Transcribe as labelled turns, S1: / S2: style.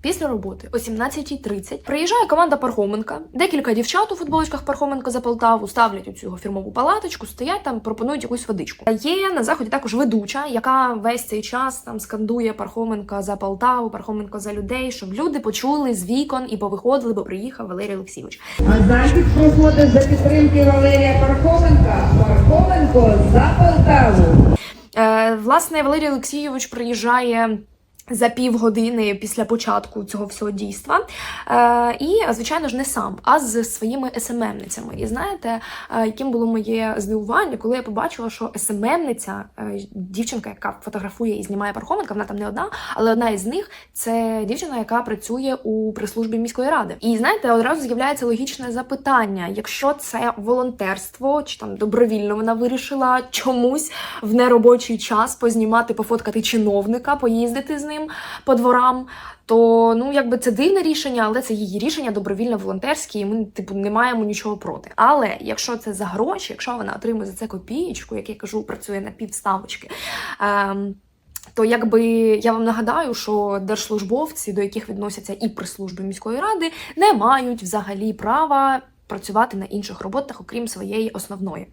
S1: Після роботи о 17.30 приїжджає команда Пархоменка. Декілька дівчат у футболочках Пархоменко за Полтаву ставлять у цю фірмову палаточку, стоять там, пропонують якусь водичку. Є на заході також ведуча, яка весь цей час там скандує Пархоменка за Полтаву, Пархоменко за людей, щоб люди почули з вікон і повиходили, бо приїхав Валерій Олексійович.
S2: А захід проходить за підтримки Валерія Пархоменка. Пархоменко за Полтаву.
S1: Е, власне, Валерій Олексійович приїжджає. За півгодини після початку цього всього дійства. Е, і, звичайно ж, не сам, а з своїми СММницями. І знаєте, е, яким було моє здивування, коли я побачила, що СММниця, е, дівчинка, яка фотографує і знімає Пархоменка, вона там не одна, але одна із них це дівчина, яка працює у прес-службі міської ради. І знаєте, одразу з'являється логічне запитання: якщо це волонтерство, чи там добровільно вона вирішила чомусь в неробочий час познімати, пофоткати чиновника, поїздити з ним по дворам. То ну якби це дивне рішення, але це її рішення добровільно волонтерське, і ми типу не маємо нічого проти. Але якщо це за гроші, якщо вона отримує за це копієчку, як я кажу, працює на півставочки. Ем, то якби я вам нагадаю, що держслужбовці, до яких відносяться і прес-служби міської ради, не мають взагалі права працювати на інших роботах, окрім своєї основної.